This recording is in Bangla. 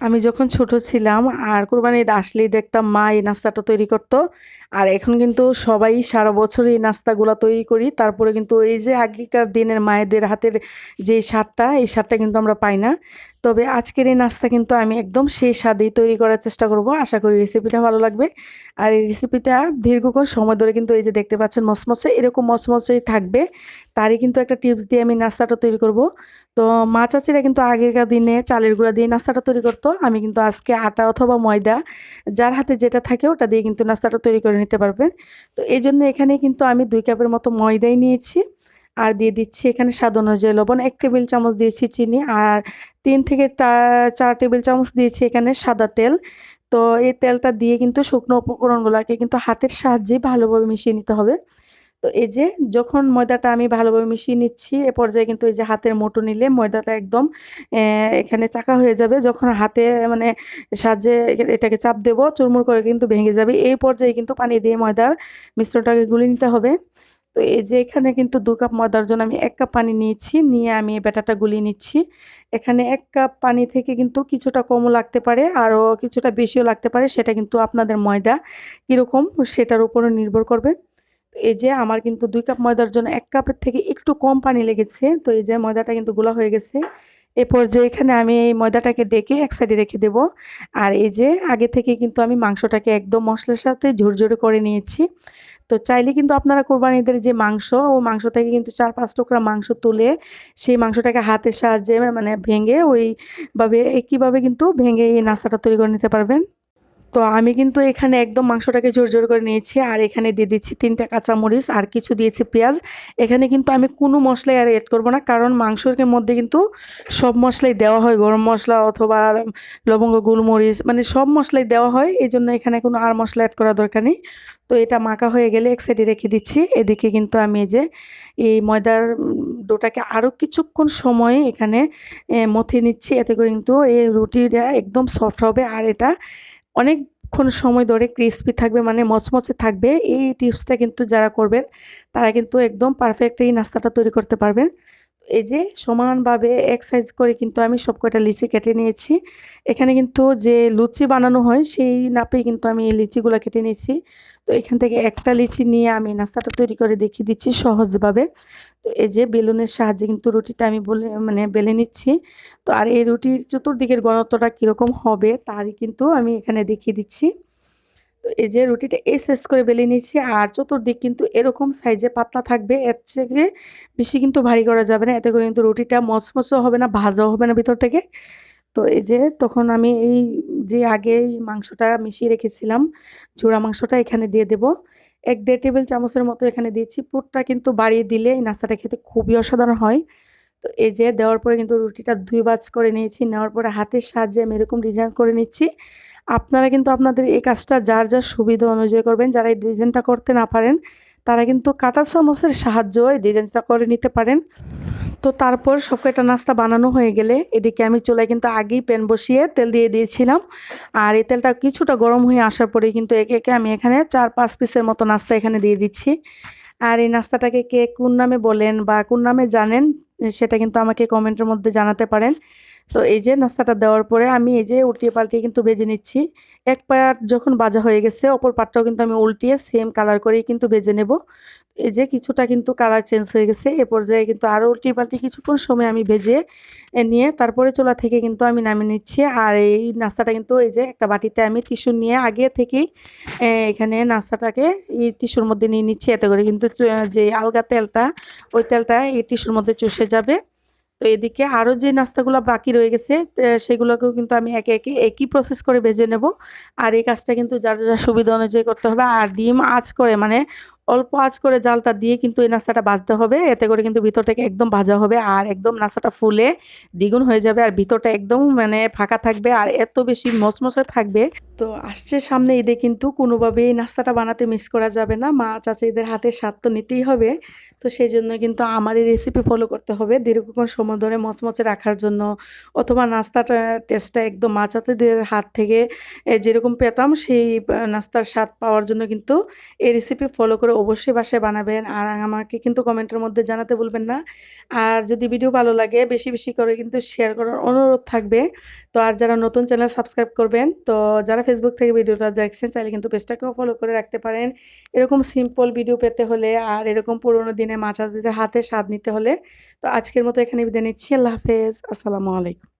আমি যখন ছোট ছিলাম, আর কোরবানি ঈদ আসলেই দেখতাম মা এই নাস্তাটা তৈরি করত। আর এখন কিন্তু সবাই সারা বছর এই নাস্তাগুলো তৈরি করি। তারপরে কিন্তু এই যে আগেকার দিনের মায়েদের হাতের যে স্বাদটা, এই স্বাদটা কিন্তু আমরা পাই না। তবে আজকের এই নাস্তা কিন্তু আমি একদম সেই স্বাদেই তৈরি করার চেষ্টা করব। আশা করি রেসিপিটা ভালো লাগবে। আর এই রেসিপিটা দীর্ঘক্ষণ সময় ধরে কিন্তু এই যে দেখতে পাচ্ছেন মসমসে এরকম মসমসেই থাকবে। তারই কিন্তু একটা টিপস দিয়ে আমি নাস্তাটা তৈরি করব। তো মা চাচিরা কিন্তু আগেকার দিনে চালের গুঁড়া দিয়ে নাস্তাটা তৈরি করতো। আমি কিন্তু আজকে আটা অথবা ময়দা, যার হাতে যেটা থাকে ওটা দিয়ে কিন্তু নাস্তাটা তৈরি করে নিতে পারবেন। তো এই জন্য এখানে কিন্তু আমি দুই কাপের মতো ময়দাই নিয়েছি। আর দিয়ে দিচ্ছি এখানে স্বাদ অনুযায়ী লবণ। এক টেবিল চামচ দিয়েছি চিনি আর তিন থেকে চার টেবিল চামচ দিয়েছি এখানে সাদা তেল। তো এই তেলটা দিয়ে কিন্তু শুকনো উপকরণগুলোকে কিন্তু হাতের সাহায্যে ভালোভাবে মিশিয়ে নিতে হবে। তো এই যে যখন ময়দাটা আমি ভালোভাবে মিশিয়ে নিচ্ছি, এ পর্যায়ে কিন্তু এই যে হাতের মোটো নিলে ময়দাটা একদম এখানে চাকা হয়ে যাবে। যখন হাতে মানে সাহায্যে এটাকে চাপ দেবো, চুরমুর করে কিন্তু ভেঙে যাবে। এই পর্যায়ে কিন্তু পানি দিয়ে ময়দার মিশ্রণটাকে গুলে নিতে হবে। তো এই যে এখানে কিন্তু দু কাপ ময়দার জন্য আমি এক কাপ পানি নিয়েছি, নিয়ে আমি এই ব্যাটারটা গুলিয়ে নিচ্ছি। এখানে এক কাপ পানি থেকে কিন্তু কিছুটা কমও লাগতে পারে, আরও কিছুটা বেশিও লাগতে পারে, সেটা কিন্তু আপনাদের ময়দা কীরকম সেটার উপরে নির্ভর করবে। এই যে আমার কিন্তু দুই কাপ ময়দার জন্য এক কাপের থেকে একটু কম পানি লেগেছে, তো এই যে ময়দাটা কিন্তু গোলা হয়ে গেছে। এরপর যে এখানে আমি এই ময়দাটাকে ডেকে এক সাইডে রেখে দেব। আর এই যে আগে থেকে কিন্তু আমি মাংসটাকে একদম মশলার সাথে ঝুরঝুরে করে নিয়েছি। তো চাইলে কিন্তু আপনারা কোরবানিদের যে মাংস, ও মাংস থেকে কিন্তু চার পাঁচ টুকরা মাংস তুলে সেই মাংসটাকে হাতের সাহায্যে মানে ভেঙে ওইভাবে, একইভাবে কিন্তু ভেঙে এই নাস্তাটা তৈরি করে নিতে পারবেন। তো আমি কিন্তু এখানে একদম মাংসটাকে জোর জোর করে নিয়েছি। আর এখানে দিয়ে দিচ্ছি তিনটা কাঁচামরিচ, আর কিছু দিয়েছি পেঁয়াজ। এখানে কিন্তু আমি কোনো মশলাই আর এড করব না, কারণ মাংসের মধ্যে কিন্তু সব মশলাই দেওয়া হয়। গরম মশলা অথবা লবঙ্গ, গোলমরিচ মানে সব মশলাই দেওয়া হয়। এই জন্য এখানে কোনো আর মশলা অ্যাড করার দরকার নেই। তো এটা মাখা হয়ে গেলে এক সাইডে রেখে দিচ্ছি। এদিকে কিন্তু আমি এই যে, এই ময়দার ডোটাকে আরও কিছুক্ষণ সময় এখানে মথে নিচ্ছি। এতে করে কিন্তু এই রুটিটা একদম সফট হবে। আর এটা অনেকক্ষণ সময় ধরে ক্রিস্পি থাকবে মানে মচমচে থাকবে। এই টিপসটা কিন্তু যারা করবেন, তারা কিন্তু একদম পারফেক্ট এই নাস্তাটা তৈরি করতে পারবেন। এই যে সমানভাবে এক সাইজ করে কিন্তু আমি সব কয়টা লিচি কেটে নিয়েছি। এখানে কিন্তু যে লুচি বানানো হয়, সেই নাপেই কিন্তু আমি এই লিচিগুলো কেটে নিয়েছি। তো এখান থেকে একটা লিচি নিয়ে আমি নাস্তাটা তৈরি করে দেখিয়ে দিচ্ছি সহজভাবে। তো এই যে বেলুনের সাহায্যে কিন্তু রুটিটা আমি বলে মানে বেলে নিচ্ছি। তো আর এই রুটির চতুর্দিকের ঘনত্বটা কীরকম হবে, তারই কিন্তু আমি এখানে দেখিয়ে দিচ্ছি। তো এই যে রুটিটা এই শেষ করে বেলে নিচ্ছি আর চতুর্দিক কিন্তু এরকম সাইজে পাতলা থাকবে, এর থেকে বেশি কিন্তু ভারী করা যাবে না। এতে করে কিন্তু রুটিটা মচমচও হবে না, ভাজাও হবে না ভিতর থেকে। তো এই যে তখন আমি এই যে আগে মাংসটা মিশিয়ে রেখেছিলাম, ঝোড়া মাংসটা এখানে দিয়ে দেব। এক দেড় টেবিল চামচের মতো এখানে দিয়েছি। পুরটা কিন্তু বাড়িয়ে দিলে এই নাস্তাটা খেতে খুবই অসাধারণ হয়। তো এই যে দেওয়ার পরে কিন্তু রুটিটা দুই বাজ করে নিয়েছি, নেওয়ার পরে হাতের সাহায্যে আমি এরকম ডিজাইন করে নিচ্ছি। আপনারা কিন্তু আপনাদের এই কাজটা যার যার সুবিধা অনুযায়ী করবেন, যারা এই ডিজাইনটা করতে না পারেন, তারা কিন্তু কাটা চামচের সাহায্য এই ডিজাইনটা করে নিতে পারেন। তো তারপর সব কয়টা নাস্তা বানানো হয়ে গেলে এদিকে আমি চুলায় কিন্তু আগেই প্যান বসিয়ে তেল দিয়ে দিয়েছিলাম। আর এই তেলটা কিছুটা গরম হয়ে আসার পরেই কিন্তু একে একে আমি এখানে চার পাঁচ পিসের মতো নাস্তা এখানে দিয়ে দিচ্ছি। আর এই নাস্তাটাকে কে কোন নামে বলেন বা কোন নামে জানেন, সেটা কিন্তু আমাকে কমেন্টের মধ্যে জানাতে পারেন। তো এই যে নাস্তাটা দেওয়ার পরে আমি এই যে উল্টিয়ে পাল্টিয়ে কিন্তু বেজে নিচ্ছি। এক পাট যখন বাজা হয়ে গেছে, অপর পাটটাও কিন্তু আমি উল্টিয়ে সেম কালার করেই কিন্তু বেজে নেব। এই যে কিছুটা কিন্তু কালার চেঞ্জ হয়ে গেছে, এ পর্যায়ে কিন্তু আরও উল্টিয়ে পাল্টি কিছুক্ষণ সময় আমি ভেজে নিয়ে তারপরে চোলা থেকে কিন্তু আমি নামিয়ে নিচ্ছি। আর এই নাস্তাটা কিন্তু এই যে একটা বাটিতে আমি টিস্যু নিয়ে আগে থেকেই এখানে নাস্তাটাকে এই টিস্যুর মধ্যে নিয়ে নিচ্ছি। এতে করে কিন্তু যে আলগা তেলটা, ওই তেলটা এই টিস্যুর মধ্যে চষে যাবে। তো এদিকে আরও যে নাস্তাগুলো বাকি রয়ে গেছে সেগুলোকেও কিন্তু আমি একে একে একই প্রসেস করে ভেজে নেব। আর এই কাজটা কিন্তু যার যা সুবিধা অনুযায়ী করতে হবে। আর ডিম আঁচ করে মানে অল্প আঁচ করে জালটা দিয়ে কিন্তু এই নাস্তাটা ভাজতে হবে। এতে করে কিন্তু ভিতরটাকে একদম ভাজা হবে আর একদম নাস্তাটা ফুলে দ্বিগুণ হয়ে যাবে আর ভিতরটা একদম মানে ফাঁকা থাকবে আর এত বেশি মচমচে থাকবে। তো আসছে সামনে ঈদে কিন্তু কোনোভাবেই নাস্তাটা বানাতে মিস করা যাবে না। মা চাচিদের হাতে স্বাদ তো নিতেই হবে। তো সেই জন্য কিন্তু আমার এই রেসিপি ফলো করতে হবে। দীর্ঘক্ষণ সময় ধরে মচমচে রাখার জন্য অথবা নাস্তাটা টেস্টটা একদম মা চাচিদের হাত থেকে যেরকম পেতাম সেই নাস্তার স্বাদ পাওয়ার জন্য কিন্তু এই রেসিপি ফলো করে অবশ্যই বাসায় বানাবেন। আর আমাকে কিন্তু কমেন্টের মধ্যে জানাতে বলবেন না। আর যদি ভিডিও ভালো লাগে, বেশি বেশি করে কিন্তু শেয়ার করার অনুরোধ থাকবে। তো আর যারা নতুন চ্যানেল সাবস্ক্রাইব করবেন, তো যারা ফেসবুক থেকে ভিডিওটা দেখছেন, চাইলে কিন্তু পেজটাকেও ফলো করে রাখতে পারেন। এরকম সিম্পল ভিডিও পেতে হলে আর এরকম পুরোনো দিনে মাছ হাতে স্বাদ নিতে হলে। তো আজকের মতো এখানে বিদায় নিচ্ছি। আল্লাহ হাফেজ। আসসালামু আলাইকুম।